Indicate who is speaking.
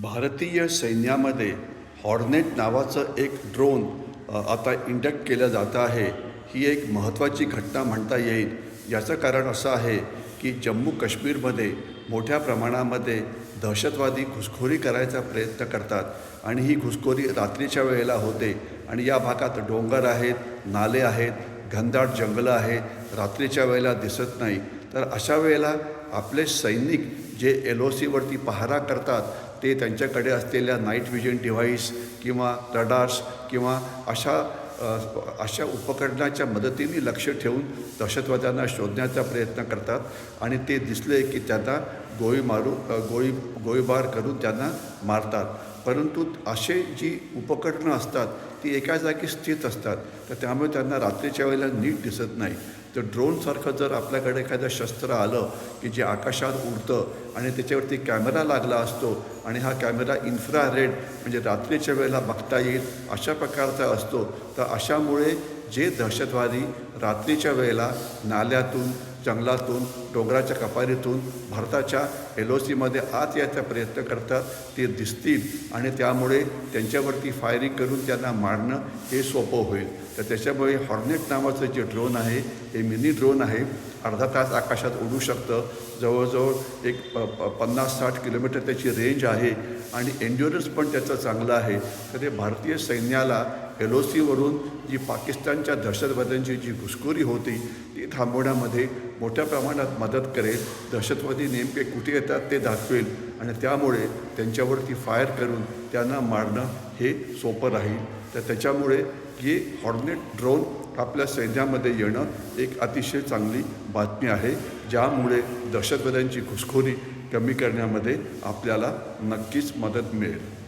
Speaker 1: भारतीय सैन्यामध्ये हॉर्नेट नावाचं एक ड्रोन आता इंडक्ट केलं जातं आहे. ही एक महत्त्वाची घटना म्हणता येईल. याचं कारण असं आहे की जम्मू काश्मीरमध्ये मोठ्या प्रमाणामध्ये दहशतवादी घुसखोरी करायचा प्रयत्न करतात आणि ही घुसखोरी रात्रीच्या वेळेला होते. आणि या भागात डोंगर आहेत नाले आहेत घनदाट जंगलं आहे रात्रीच्या वेळेला दिसत नाही. तर अशा वेळेला आपले सैनिक जे एल ओ सीवरती पहारा करतात ते त्यांच्याकडे असलेल्या नाईट विजन डिव्हाइस किंवा रडार्स किंवा अशा अशा उपकरणाच्या मदतीने लक्ष ठेवून दहशतवाद्यांना शोधण्याचा प्रयत्न करतात आणि ते दिसले की त्यांना गोळी मारू गोळी गोळीबार करून त्यांना मारतात. परंतु असे जी उपकरणं असतात ती एका जागी स्थित असतात. तर त्यामुळे त्यांना रात्रीच्या वेळेला नीट दिसत नाही. तर ड्रोनसारखं जर आपल्याकडे एखादं शस्त्र आलं की जे आकाशात उडतं आणि त्याच्यावरती कॅमेरा लागला असतो आणि हा कॅमेरा इन्फ्रारेड म्हणजे रात्रीच्या वेळेला बघता येईल अशा प्रकारचा असतो. तर अशामुळे जे दहशतवादी रात्रीच्या वेळेला नाल्यातून जंगलातून डोंगराच्या कपारीतून भारताच्या एल ओ सीमध्ये आत यायचा प्रयत्न करतात ते दिसतील आणि त्यामुळे त्यांच्यावरती फायरिंग करून त्यांना मारणं हे सोपं होईल. तर त्याच्यामुळे हॉर्नेट नावाचं जे ड्रोन आहे हे मिनी ड्रोन आहे अर्धा तास आकाशात उडू शकतं. जवळजवळ एक प प पन्नास साठ किलोमीटर त्याची रेंज आहे. आणि एन्ड्युरन्स पण त्याचा चांगलं आहे. तर ते भारतीय सैन्याला एल ओ सीवरून जी पाकिस्तानच्या दहशतवाद्यांची जी घुसखोरी होती ती थांबवण्यामध्ये मोठ्या प्रमाणात मदत करेल. दहशतवादी नेमके कुठे येतात ते दाखवेल आणि त्यामुळे त्यांच्यावरती फायर करून त्यांना मारणं हे सोपं राहील. तर त्याच्यामुळे हे हॉर्नेट ड्रोन आपल्या सैन्यामध्ये येणं एक अतिशय चांगली बातमी आहे. ज्यामुळे दहशतवाद्यांची घुसखोरी कमी करण्यामध्ये आपल्याला नक्कीच मदत मिळेल.